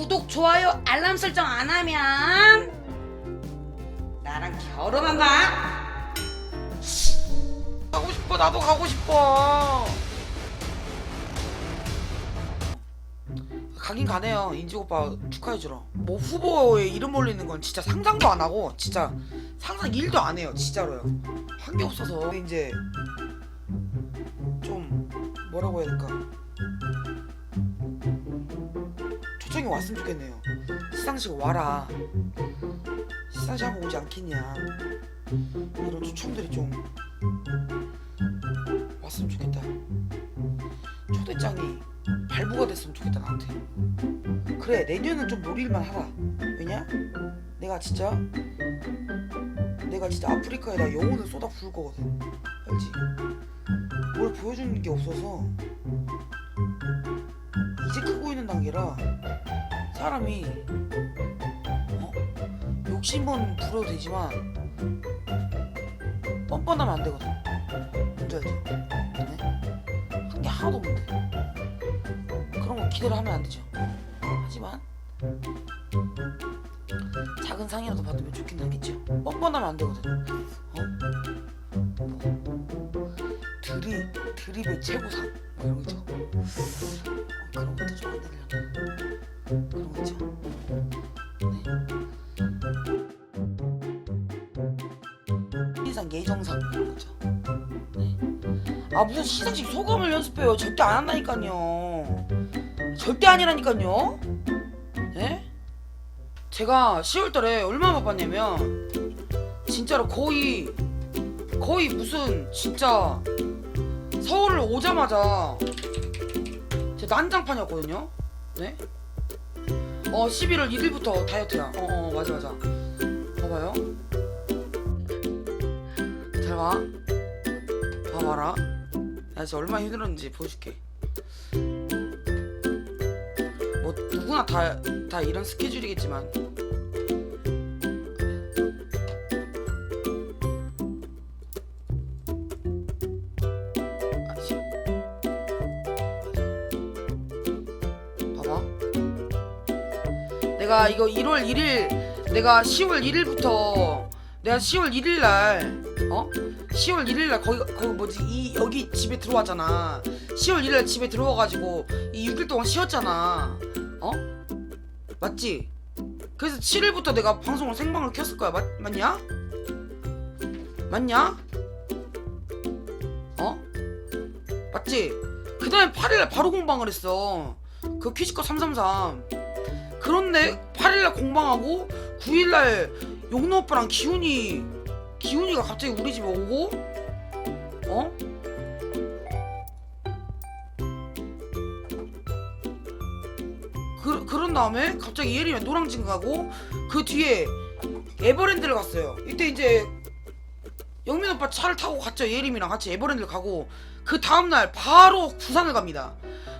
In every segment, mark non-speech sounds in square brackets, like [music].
구독, 좋아요, 알람 설정 안 하면 나랑 결혼한다. 가고 싶어 나도 가고 싶어. 가긴 가네요. 인지 오빠 축하해 주러. 뭐 후보에 이름 올리는 건 진짜 상상도 안 하고 진짜 상상 일도 안 해요 진짜로요. 한 게 없어서. 이제 좀 뭐라고 해야 될까 초청이 왔으면 좋겠네요 시상식 와라 시상식 한번 오지 않겠냐 이런 초청들이 좀 왔으면 좋겠다. 초대장이 발부가 됐으면 좋겠다 나한테. 그래 내년은 좀 노릴만 하다. 왜냐? 내가 진짜 내가 진짜 아프리카에다 영혼을 쏟아 부을 거거든. 알지? 뭘 보여주는 게 없어서 이제 크고 있는 단계라 사람이 어? 욕심은 부려도 되지만 뻔뻔하면 안 되거든. 뭔지 알지? 네? 한게 하나도 없는데 그런 거 기대를 하면 안 되죠. 하지만 작은 상이라도 받으면 좋긴 하겠죠. 뻔뻔하면 안 되거든. 어? 뭐 드립 드립의 최고상 시상 예정상 이런 거 있죠. 네. 아 무슨 시상식 소감을 연습해요 절대 안 한다니까요 절대 아니라니까요 예? 제가 10월달에 얼마나 바빴냐면 진짜로 거의 거의 무슨 진짜 서울을 오자마자 제 난장판이었거든요 네? 어 11월 1일부터 다이어트야. 어어 어, 맞아 맞아. 봐봐요. 잘봐. 봐봐라. 나 진짜 얼마나 힘들었는지 보여줄게. 뭐 누구나 다, 다 이런 스케줄이겠지만 내가 이거 1월 1일 내가 10월 1일부터 내가 10월 1일 날 어? 10월 1일 날 거기 거기 뭐지 이 여기 집에 들어왔잖아. 10월 1일 날 집에 들어와 가지고 이 6일 동안 쉬었잖아. 어? 맞지? 그래서 7일부터 내가 방송을 생방을 켰을 거야. 맞 맞냐? 맞냐? 어? 맞지? 그 다음에 8일날 바로 공방을 했어. 그 퀴즈과 333. 그런데 8일날 공방하고 9일날 용노 오빠랑 기훈이 기훈이가 갑자기 우리 집에 오고? 어? 그, 그런 다음에 갑자기 예림이 노랑진 가고 그 뒤에 에버랜드를 갔어요. 이때 이제 영민 오빠 차를 타고 갔죠. 예림이랑 같이 에버랜드를 가고. 그 다음날 바로 부산을 갑니다.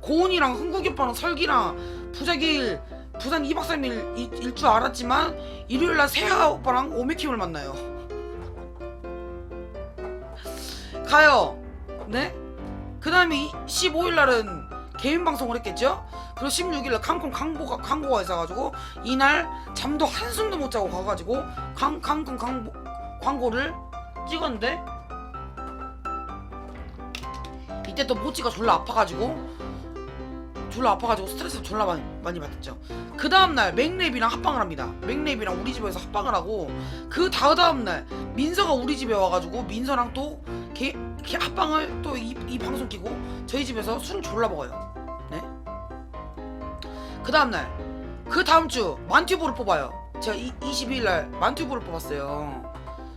고은이랑 흥국이 오빠랑 설기랑 부자길 부산 2박 3일 일 줄 알았지만 일요일날 세아 오빠랑 오메킴을 만나요 가요. 네? 그 다음에 15일날은 개인 방송을 했겠죠? 그리고 16일날 칸콩 광고가, 광고가 있어가지고 이날 잠도 한숨도 못 자고 가가지고 강, 칸콩 광고, 광고를 찍었는데 이때 또 모찌가 졸라 아파가지고 졸라 아파가지고 스트레스 졸라 많이, 많이 받았죠. 그 다음날 맥랩이랑 합방을 합니다. 맥랩이랑 우리 집에서 합방을 하고 그 다다음날 민서가 우리 집에 와가지고 민서랑 또 개, 개 합방을 또 이 이 방송 끼고 저희 집에서 술 졸라 먹어요. 네? 그 다음날 그 다음 주 만튜브를 뽑아요. 제가 이, 22일 날 만튜브를 뽑았어요.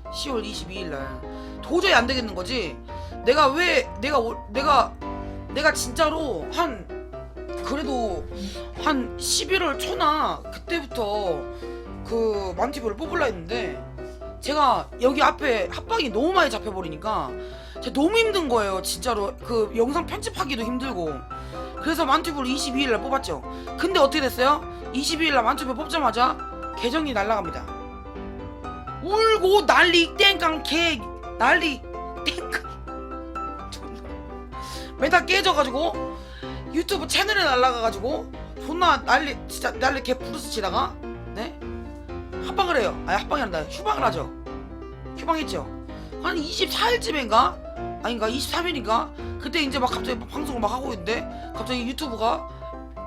10월 22일 날 도저히 안 되겠는 거지. 내가 왜 내가 올- 내가 내가 진짜로 한 그래도 한 11월 초나 그때부터 그 만티브를 뽑으려 했는데 제가 여기 앞에 합방이 너무 많이 잡혀버리니까 제가 너무 힘든 거예요 진짜로. 그 영상 편집하기도 힘들고. 그래서 만튜브를 22일날 뽑았죠. 근데 어떻게 됐어요? 22일날 만튜브 뽑자마자 계정이 날라갑니다. 울고 난리 땡깡 개 난리 땡깡. [laughs] 메타 깨져가지고 유튜브 채널에 날라가가지고 존나 난리 진짜 난리 개 부르스 치다가 네 합방을 해요. 아니 합방이 아니라 휴방을 하죠. 휴방했죠. 한 24일쯤인가 아닌가 23일인가 그때 이제 막 갑자기 방송을 막 하고 있는데 갑자기 유튜브가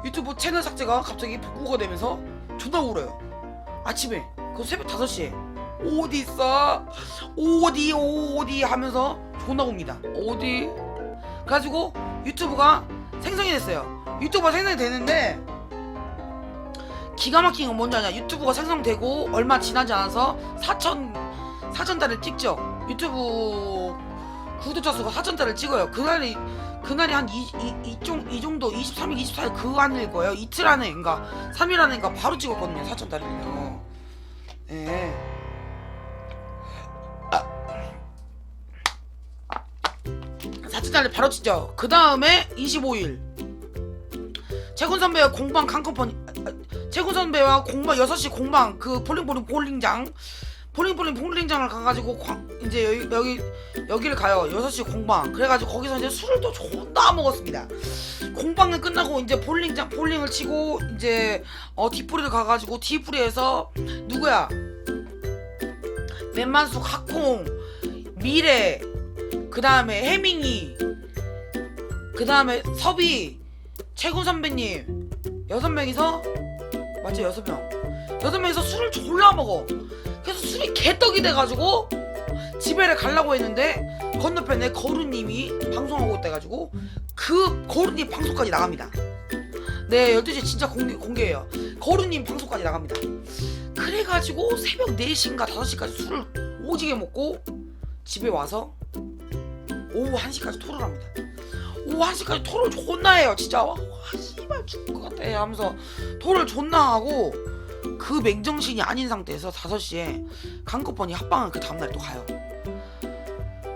유튜브 채널 삭제가 갑자기 복구가 되면서 존나 울어요. 아침에 그 새벽 5시에 어디 있어? 어디 어디 하면서 존나 옵니다. 어디? 그래가지고 유튜브가 생성이 됐어요. 유튜브가 생성이 되는데 기가 막힌 건 뭔지 아냐? 유튜브가 생성되고 얼마 지나지 않아서 4천 4천 달을 찍죠. 유튜브 구독자 수가 4천 달을 찍어요. 그날이 그날이 한 이, 이, 이, 정도 23일 24일 그 안일 거예요. 이틀 안에 그러니까 3일 안에인가 바로 찍었거든요. 4천 달을요. 예. 달을 바로 찍죠. 그 다음에 25일. 최군 선배와 공방 칸컴퍼니 아, 아, 최군 선배와 공방 6시 공방 그 폴링폴링 볼링장. 폴링폴링 볼링장을 가가지고 광- 이제 여기, 여기 여기를 가요. 6시 공방. 그래가지고 거기서 이제 술을 또 존나 먹었습니다. 공방은 끝나고 이제 볼링장 볼링을 치고 이제 어 뒷풀이를 가가지고 뒷풀이에서 누구야? 맨만숙 학콩 미래 그 다음에 해밍이 그 다음에 섭이 최군 선배님 여섯 명이서 맞죠? 여섯 명. 여섯 명이서 술을 졸라 먹어. 그래서 술이 개떡이 돼가지고 집에를 가려고 했는데 건너편에 거루님이 방송하고 있다가지고 그 거루님 방송까지 나갑니다. 네 12시에 진짜 공개, 공개해요. 거루님 방송까지 나갑니다. 그래가지고 새벽 4시인가 5시까지 술을 오지게 먹고 집에 와서 오후 1시까지 토를 합니다. 오후 1시까지 토를 존나 해요 진짜. 와 씨발 죽을 것 같아 하면서 토를 존나 하고 그 맹정신이 아닌 상태에서 5시에 강코번이 합방을 그 다음날 또 가요.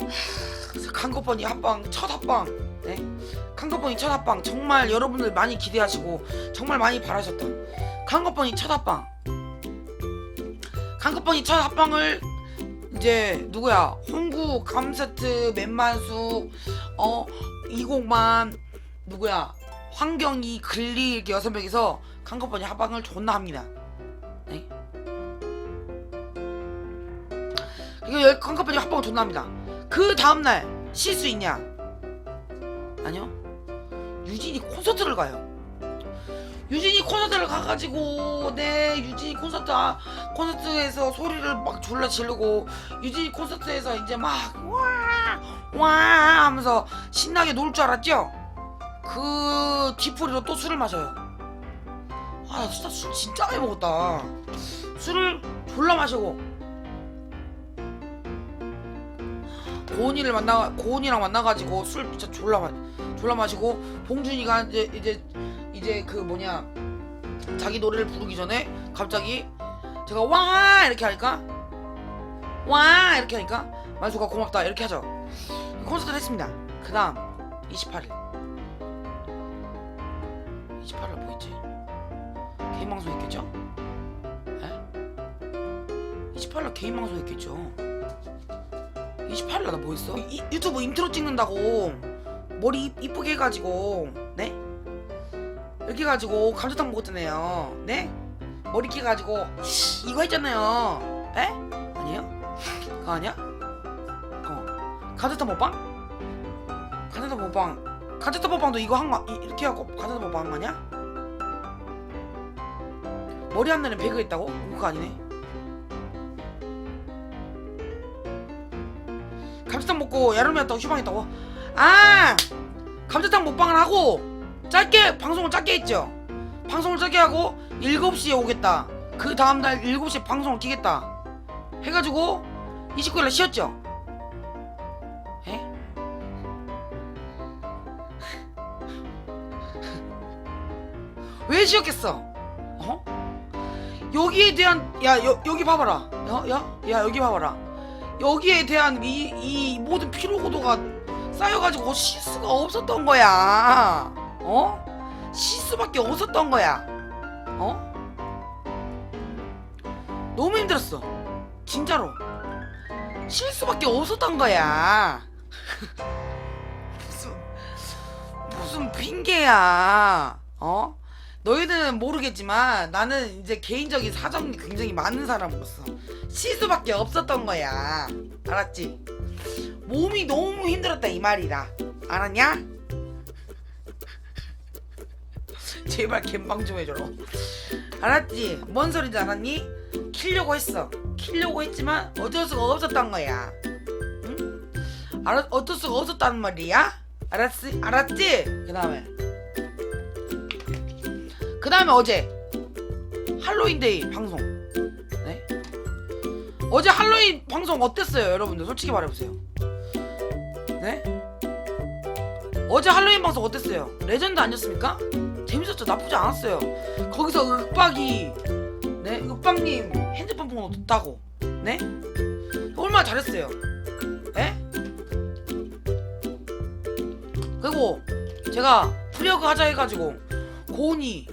하, 강코번이 합방 첫 합방 네? 강코번이 첫 합방 정말 여러분들 많이 기대하시고 정말 많이 바라셨던 강코번이 첫 합방. 강코번이 첫 합방을 이제 누구야 홍구 감세트 맨만숙 어 이공만 누구야 환경이 글리 이렇게 여섯 명이서 강커번이 합방을 존나 합니다. 네. 이거 강커번이 합방을 존나 합니다. 그 다음날 실수 있냐? 아니요. 유진이 콘서트를 가요. 유진이 콘서트를 가가지고 네 유진이 콘서트 아, 콘서트에서 소리를 막 졸라 지르고 유진이 콘서트에서 이제 막와와 하면서 신나게 놀 줄 알았죠? 그 뒤풀이로 또 술을 마셔요. 아, 나 진짜 술 진짜 많이 먹었다. 술을 졸라 마시고 고은이를 만나 고은이랑 만나가지고 술 진짜 졸라 마 졸라 마시고 봉준이가 이제 이제 이제 그 뭐냐 자기 노래를 부르기 전에 갑자기 제가 와 이렇게 하니까 와 이렇게 하니까 만수가 고맙다 이렇게 하죠. 콘서트를 했습니다. 그 다음 28일 28일 뭐 있지? 개인 방송 있겠죠? 에? 28일 개인 방송 있겠죠? 28일 나 뭐 했어? 이- 유튜브 인트로 찍는다고 머리 이- 이쁘게 해가지고 네? 이렇게 해가지고 감자탕 먹었잖아요 네? 머리 깨가지고 이거 했잖아요 에? 아니에요? 그거 아니야? 어 감자탕 먹방? 감자탕 먹방 감자탕 먹방도 이거 한거 이렇게 하고 감자탕 먹방 한거 아니야? 머리 한 날에 배그 했다고? 그거 아니네 감자탕 먹고 야름이었다고 휴방했다고? 아! 감자탕 먹방을 하고 짧게 방송을 짧게 했죠. 방송을 짧게 하고 7시에 오겠다. 그 다음 날 7시에 방송을 키겠다. 해가지고 29일 날 쉬었죠. 에? 왜 쉬었겠어? 어? 여기에 대한 야 여, 여기 봐봐라. 야, 야, 야 여기 봐봐라. 여기에 대한 이, 이 모든 피로 고도가 쌓여가지고 실수가 없었던 거야 어? 실수밖에 없었던 거야 어? 너무 힘들었어 진짜로 실수밖에 없었던 거야 [laughs] 무슨 무슨 핑계야 어? 너희들은 모르겠지만 나는 이제 개인적인 사정이 굉장히 많은 사람으로서 시수밖에 없었던 거야 알았지? 몸이 너무 힘들었다 이 말이라 알았냐? 제발 gem방 좀 해줘라 알았지? 뭔 소리인지 알았니? 키려고 했어 키려고 했지만 어쩔 수가 없었던 거야 응? 알았, 어쩔 수가 없었다는 말이야? 알았지? 알았지? 그 다음에 그 다음에 어제 할로윈데이 방송 네? 어제 할로윈 방송 어땠어요 여러분들 솔직히 말해보세요 네? 어제 할로윈 방송 어땠어요 레전드 아니었습니까? 재밌었죠 나쁘지 않았어요. 거기서 윽박이 네? 윽박님 핸드폰 번호 듣다고 네? 얼마나 잘했어요. 네? 그리고 제가 프리어그 하자 해가지고 고은이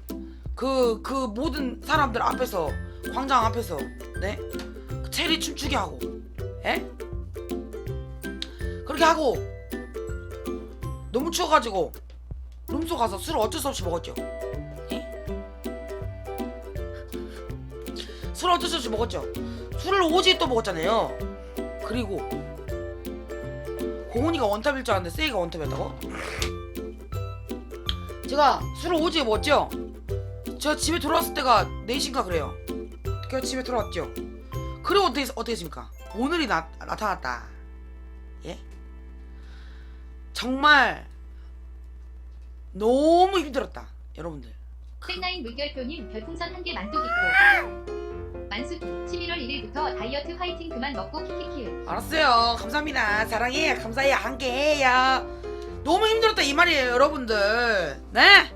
그그 모든 사람들 앞에서 광장 앞에서 네? 그 체리 춤추게 하고 예? 그렇게 하고 너무 추워가지고 룸소 가서 술을 어쩔 수 없이 먹었죠 예? 술을 어쩔 수 없이 먹었죠 술을 오지게 또 먹었잖아요 그리고 고은이가 원탑일 줄 알았는데 세이가 원탑이었다고? 제가 술을 오지게 먹었죠? 제가 집에 돌아왔을 때가 4시인가 그래요 그래서 집에 돌아왔죠 그리고 어떻게, 했습니까? 오늘이 나, 나타났다 예? 정말 너무 힘들었다 여러분들. 셀나인 물결표님 별풍선 한 개 만뚝 있고 만수 11월 1일부터 다이어트 화이팅 그만 먹고 키키키 알았어요. 감사합니다. 사랑해요. 감사해요. 함께해요. 너무 힘들었다 이 말이에요 여러분들. 네?